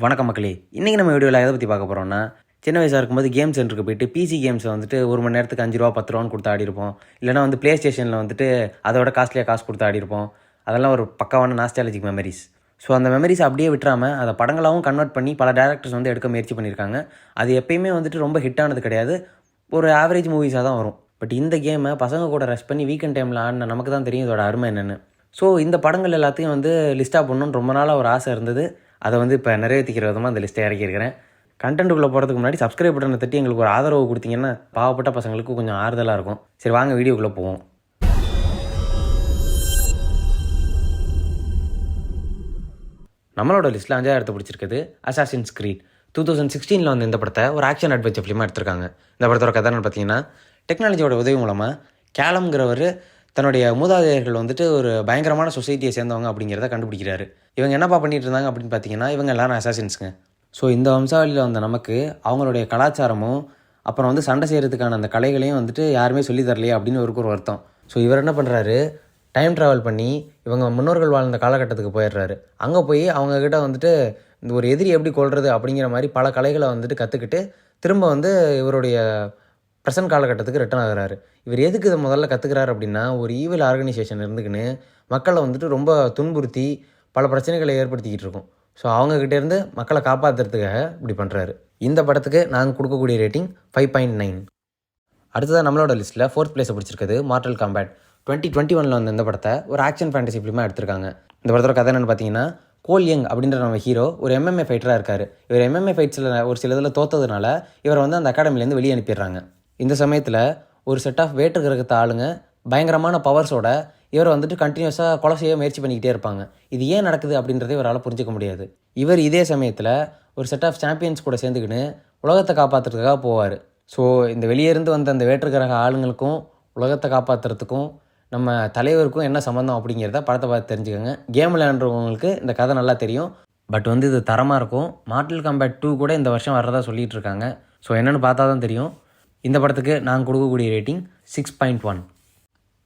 வணக்கம் மக்களே. இன்றைக்கி நம்ம வீடியோவில் எதை பற்றி பார்க்க போகிறோம்னா சின்ன வயசாக இருக்கும்போது கேம் சென்டருக்கு போயிட்டு பிசி கேம்ஸை வந்துட்டு ஒரு மணி நேரத்துக்கு அஞ்சு ரூபா பத்து ரூபான்னு கொடுத்து ஆடிருப்போம் இல்லைனா வந்து ப்ளே ஸ்டேஷனில் வந்துட்டு அதோட காஸ்ட்லியாக காசு கொடுத்து ஆடிருப்போம் அதெல்லாம் ஒரு பக்காவான நாஸ்டாலஜிக் மெமரிஸ் ஸோ அந்த மெமரிஸ் அப்படியே விட்டுறாமல் அதை படங்களாகவும் கன்வெர்ட் பண்ணி பல டேரக்டர்ஸ் வந்து எடுக்க முயற்சி பண்ணியிருக்காங்க. அது எப்பயுமே வந்துட்டு ரொம்ப ஹிட் ஆனது கிடையாது. ஒரு ஆவரேஜ் மூவிஸாக தான் வரும். பட் இந்த கேமை பசங்க கூட ரஷ் பண்ணி வீக்கெண்ட் டைமில் ஆடின நமக்கு தான் தெரியும் இதோட அருமை என்னென்னு. ஸோ இந்த படங்கள் எல்லாத்தையும் வந்து லிஸ்ட்டாக பண்ணணும்னு ரொம்ப நாளாக ஒரு ஆசை இருந்தது. அதை வந்து இப்போ நிறைவேற்றிக்கிற விதமாக அந்த லிஸ்ட்டை இறக்கியிருக்கிறேன். கண்டென்ட்டுக்குள்ளே போகிறதுக்கு முன்னாடி சப்ஸ்கிரைப் பட்டனை தட்டி எங்களுக்கு ஒரு ஆதரவு கொடுத்தீங்கன்னா பாவப்பட்ட பசங்களுக்கு கொஞ்சம் ஆறுதலாக இருக்கும். சரி வாங்க வீடியோக்குள்ளே போவோம். நம்மளோட லிஸ்ட்டில் அஞ்சாவது இடத்த பிடிச்சிருக்குது. அசாசின் ஸ்க்ரீன் டூ தௌசண்ட் சிக்ஸ்டீனில் வந்து இந்த படத்தை ஒரு ஆக்ஷன் அட்வென்ச்சர் ஃபிலிமாக எடுத்திருக்காங்க. இந்த படத்தோட கதை என்னன்னு பார்த்தீங்கன்னா டெக்னாலஜியோட உதவி மூலமாக கேலம்ங்கிறவர் தன்னுடைய மூதாதையர்கள் வந்துட்டு ஒரு பயங்கரமான சொசைட்டியை சேர்ந்தவங்க அப்படிங்கிறத கண்டுபிடிக்கிறாரு. இவங்க என்னப்பா பண்ணிட்டு இருந்தாங்க அப்படின்னு பார்த்தீங்கன்னா இவங்க எல்லாரும் அசாசின்ஸுங்க ஸோ இந்த வம்சாவளியில் வந்த நமக்கு அவங்களுடைய கலாச்சாரமும் அப்புறம் வந்து சண்டை செய்கிறதுக்கான அந்த கலைகளையும் வந்துட்டு யாருமே சொல்லி தரலையே அப்படின்னு ஒரு ஒரு வருத்தம். ஸோ இவர் என்ன பண்ணுறாரு டைம் ட்ராவல் பண்ணி இவங்க முன்னோர்கள் வாழ்ந்த காலகட்டத்துக்கு போயிடுறாரு. அங்கே போய் அவங்கக்கிட்ட வந்துட்டு இந்த ஒரு எதிரி எப்படி கொள்வது அப்படிங்கிற மாதிரி பல கலைகளை வந்துட்டு கற்றுக்கிட்டு திரும்ப வந்து இவருடைய ப்ரெசன்ட் காலகட்டத்துக்கு ரிட்டர்ன் ஆகிறாரு. இவர் எதுக்கு இதை முதல்ல கற்றுக்கிறாரு அப்படின்னா ஒரு ஈவில் ஆர்கனைசேஷன் இருந்துக்கின்னு மக்களை வந்துட்டு ரொம்ப துன்புறுத்தி பல பிரச்சனைகளை ஏற்படுத்திக்கிட்டு இருக்கும். ஸோ அவங்கக்கிட்டேருந்து மக்களை காப்பாற்றுறதுக்காக இப்படி பண்ணுறாரு இந்த படத்துக்கு நாங்கள் கொடுக்கக்கூடிய ரேட்டிங் ஃபைவ் பாயிண்ட் நைன் அடுத்ததாக நம்மளோட லிஸ்ட்டில் ஃபோர்த் பிளேஸை பிடிச்சிருக்குது மார்டல் காம்பேட் டுவெண்ட்டி டுவெண்ட்டி ஒனில் வந்த இந்த படத்தை ஒரு ஆக்ஷன் ஃபேண்டசி ஃபிலிமாக எடுத்திருக்காங்க. இந்த படத்தோட கதை என்னென்னு பார்த்தீங்கன்னா கோல் யங் அப்படின்ற நம்ம ஹீரோ ஒரு எம்எம்ஏ ஃபைட்டராக இருக்கார். இவர் எம்எம்ஏ ஃபைட்ஸில் ஒரு சில இதில் தோத்ததுனால இவரை வந்து அந்த அகாடமிலேருந்து வெளியே அனுப்பிடுறாங்க. இந்த சமயத்தில் ஒரு செட் ஆஃப் வேற்று கிரகத்தை ஆளுங்க பயங்கரமான பவர்ஸோட இவரை வந்துட்டு கண்டினியூஸாக கொலை செய்ய முயற்சி பண்ணிக்கிட்டே இருப்பாங்க. இது ஏன் நடக்குது அப்படின்றதே இவரால் புரிஞ்சுக்க முடியாது. இவர் இதே சமயத்தில் ஒரு செட் ஆஃப் சாம்பியன்ஸ் கூட சேர்ந்துக்கின்னு உலகத்தை காப்பாற்றுறதுக்காக போவார். ஸோ இந்த வெளியே இருந்து வந்த அந்த வேற்று கிரக ஆளுங்களுக்கும் உலகத்தை காப்பாற்றுறதுக்கும் நம்ம தலைவருக்கும் என்ன சம்மந்தம் அப்படிங்கிறத படத்தை பார்த்து தெரிஞ்சுக்கோங்க. கேம் விளையாண்டுறவங்களுக்கு இந்த கதை நல்லா தெரியும். பட் வந்து இது தரமாக இருக்கும். மார்டல் கம்பேட் டூ கூட இந்த வருஷம் வர்றதா சொல்லிகிட்டு இருக்காங்க. ஸோ என்னென்னு பார்த்தா தான் தெரியும். இந்த படத்துக்கு நாங்கள் கொடுக்கக்கூடிய ரேட்டிங் சிக்ஸ் பாயிண்ட் ஒன்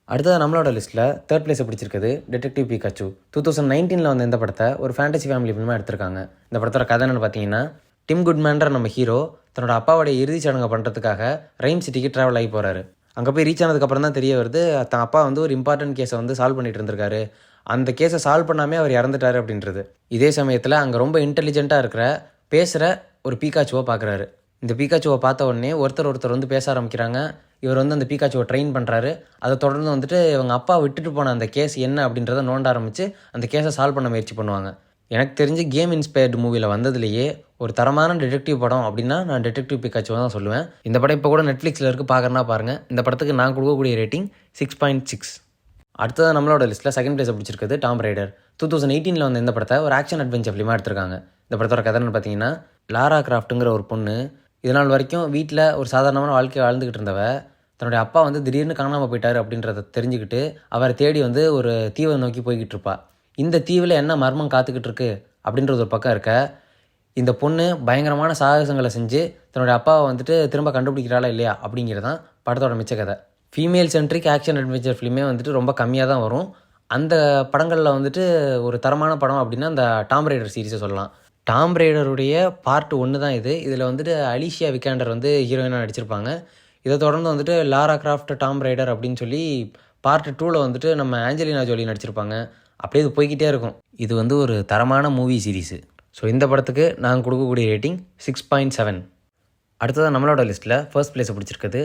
அடுத்தது நம்மளோட லிஸ்ட்டில் தேர்ட் பிளேஸை பிடிச்சிருக்குது டிடெக்டிவ் பிகாச்சு டூ தௌசண்ட் நைன்டீனில் வந்து இந்த படத்தை ஒரு ஃபேண்டசி ஃபேமிலி ஃபிலிமாக எடுத்திருக்காங்க. இந்த படத்தோட கதை என்னென்னு பார்த்தீங்கன்னா டிம் குட்மேன்ற நம்ம ஹீரோ தன்னோட அப்பாவோடைய இறுதிச் சடங்கை பண்ணுறதுக்காக ரெயின் சிட்டிக்கு ட்ராவல் ஆகி போகிறாரு அங்கே போய் ரீச் ஆனதுக்கப்புறம் தான் தெரிய வருது தன் அப்பா வந்து ஒரு இம்பார்ட்டன்ட் கேஸை வந்து சால்வ் பண்ணிட்டு இருந்திருக்காரு. அந்த கேஸை சால்வ் பண்ணாமே அவர் இறந்துட்டாரு அப்படின்றது. இதே சமயத்தில் அங்கே ரொம்ப இன்டெலிஜென்ட்டாக இருக்கிற பேசுகிற ஒரு பீக்காச்சுவை பார்க்குறாரு இந்த பீக்காச்சுவை பார்த்த உடனே ஒருத்தர் ஒருத்தர் வந்து பேச ஆரம்பிக்கிறாங்க. இவர் வந்து அந்த பீக்காச்சுவை ட்ரெயின் பண்ணுறாரு அதை தொடர்ந்து வந்துட்டு இவங்க அப்பா விட்டுட்டு போன அந்த கேஸ் என்ன அப்படின்றத நோண்ட ஆரம்பித்து அந்த கேஸை சால்வ் பண்ண முயற்சி பண்ணுவாங்க. எனக்கு தெரிஞ்சு கேம் இன்ஸ்பயர்டு மூவியில் வந்ததுலேயே ஒரு தரமான டிடெக்டிவ் படம் அப்படின்னா நான் டிடெக்டிவ் பிக்காச்சுவை தான் சொல்லுவேன். இந்த படம் இப்போ கூட நெட்ஃப்ளிக்ஸில் இருக்குது பார்க்குறனா பாருங்கள் இந்த படத்துக்கு நான் கொடுக்கக்கூடிய ரேட்டிங் சிக்ஸ் பாயிண்ட் சிக்ஸ் அடுத்தது நம்மளோட லிஸ்ட்டில் செகண்ட் பிளேஸ் பிடிச்சிருக்குது டாம் ரைடர் டூ தௌசண்ட் எயிட்டீனில் வந்து இந்த படத்தை ஒரு ஆக்ஷன் அட்வென்ச்சர் ஃபிலிமாக எடுத்திருக்காங்க. இந்த படத்தோட கதைன்னு பார்த்தீங்கன்னா லாரா கிராஃப்ட்டுங்கிற ஒரு பொண்ணு இது நாள் வரைக்கும் வீட்டில் ஒரு சாதாரணமான வாழ்க்கை வாழ்ந்துக்கிட்டு இருந்தவ தன்னுடைய அப்பா வந்து திடீர்னு காணாமல் போயிட்டாரு அப்படின்றத தெரிஞ்சுக்கிட்டு அவரை தேடி வந்து ஒரு தீவை நோக்கி போய்கிட்டு இருப்பா. இந்த தீவில் என்ன மர்மம் காத்துக்கிட்டு இருக்கு அப்படின்றது ஒரு பக்கம் இருக்க இந்த பொண்ணு பயங்கரமான சாகசங்களை செஞ்சு தன்னுடைய அப்பாவை வந்துட்டு திரும்ப கண்டுபிடிக்கிறாளா இல்லையா அப்படிங்கிறது தான் படத்தோட மிச்ச கதை. ஃபீமேல் சென்ட்ரிக் ஆக்ஷன் அட்வென்ச்சர் ஃபிலிமே வந்துட்டு ரொம்ப கம்மியாக தான் வரும். அந்த படங்களில் வந்துட்டு ஒரு தரமான படம் அப்படின்னா அந்த டாம் ரைடர் சீரிஸை சொல்லலாம். டாம் ரைடருடைய பார்ட் ஒன்று தான் இது. இதில் வந்துட்டு அலிஷியா விகாண்டர் வந்து ஹீரோயினாக நடிச்சிருப்பாங்க. இதை தொடர்ந்து வந்துட்டு லாரா கிராஃப்ட் டாம் ரைடர் அப்படின்னு சொல்லி பார்ட் டூவில் வந்துட்டு நம்ம ஆஞ்சலினா ஜோலி நடிச்சிருப்பாங்க. அப்படியே இது போய்கிட்டே இருக்கும். இது வந்து ஒரு தரமான மூவி சீரிஸு ஸோ இந்த படத்துக்கு நாங்கள் கொடுக்கக்கூடிய ரேட்டிங் சிக்ஸ் பாயிண்ட் செவன் அடுத்ததாக நம்மளோட லிஸ்ட்டில் ஃபர்ஸ்ட் பிளேஸை பிடிச்சிருக்குது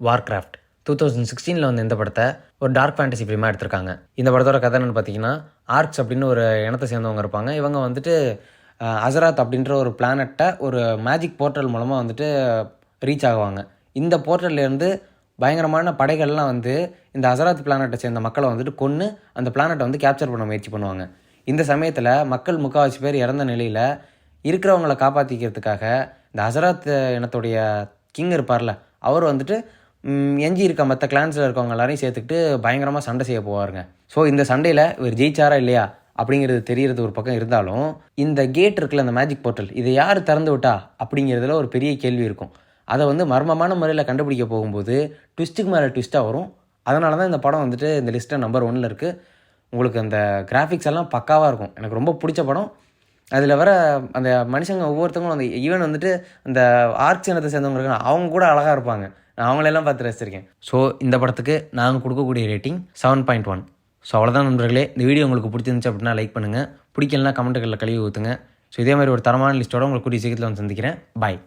வார் கிராஃப்ட் டூ தௌசண்ட் சிக்ஸ்டீனில் வந்து இந்த படத்தை ஒரு டார்க் ஃபேண்டசி ஃபிலிமாக எடுத்திருக்காங்க. இந்த படத்தோட கதை என்னென்னு பார்த்தீங்கன்னா ஆர்க்ஸ் அப்படின்னு ஒரு இனத்தை சேர்ந்தவங்க இருப்பாங்க. இவங்க வந்துட்டு அசராத் அப்படின்ற ஒரு பிளானட்டை ஒரு மேஜிக் போர்ட்டல் மூலமாக வந்துட்டு ரீச் ஆகுவாங்க. இந்த போர்ட்டல்லேருந்து பயங்கரமான படைகள்லாம் வந்து இந்த அசராத் பிளானட்டை சேர்ந்த மக்களை வந்துட்டு கொன்று அந்த பிளானட்டை வந்து கேப்சர் பண்ண முயற்சி பண்ணுவாங்க. இந்த சமயத்தில் மக்கள் முக்கால்வாசி பேர் இறந்த நிலையில் இருக்கிறவங்களை காப்பாற்றிக்கிறதுக்காக இந்த அசராத் இனத்துடைய கிங் இருப்பார்ல அவர் வந்துட்டு எஞ்சி இருக்க மற்ற கிளான்ஸில் இருக்கவங்க எல்லாரையும் சேர்த்துக்கிட்டு பயங்கரமாக சண்டை செய்ய போவாருங்க. ஸோ இந்த சண்டையில் இவர் ஜெயிச்சாரா இல்லையா? அப்படிங்கிறது தெரியறது ஒரு பக்கம் இருந்தாலும் இந்த கேட் இருக்குல்ல அந்த மேஜிக் போர்ட்டல் இதை யார் திறந்து விட்டா அப்படிங்கிறதுல ஒரு பெரிய கேள்வி இருக்கும். அதை வந்து மர்மமான முறையில் கண்டுபிடிக்க போகும்போது ட்விஸ்ட்டுக்கு மேலே ட்விஸ்ட்டாக வரும். அதனால தான் இந்த படம் வந்துட்டு இந்த லிஸ்ட்டில் நம்பர் ஒன்னில் இருக்குது உங்களுக்கு அந்த கிராஃபிக்ஸ் எல்லாம் பக்காவாக இருக்கும். எனக்கு ரொம்ப பிடிச்ச படம். அதில் வர அந்த மனுஷங்க ஒவ்வொருத்தவங்களும் அந்த ஈவன் வந்துட்டு அந்த ஆர்ட்ஸ் இனத்தை சேர்ந்தவங்க இருக்காங்க அவங்க கூட அழகாக இருப்பாங்க. நான் அவங்களெல்லாம் பார்த்து ரசிச்சிருக்கேன். ஸோ இந்த படத்துக்கு நாங்கள் கொடுக்கக்கூடிய rating seven point one so அவ்வளோதான் நண்பர்களே. இந்த வீடியோ உங்களுக்கு பிடிச்சிருந்துச்சு அப்படின்னா லைக் பண்ணுங்கள் பிடிக்கலனா கமெண்ட்டுகளில் கழுவி ஊற்றுங்க ஸோ இதே மாதிரி ஒரு தரமான லிஸ்ட்டோட உங்களுக்கு கூடிய சீக்கிரத்தில் வந்து சந்திக்கிறேன். பாய்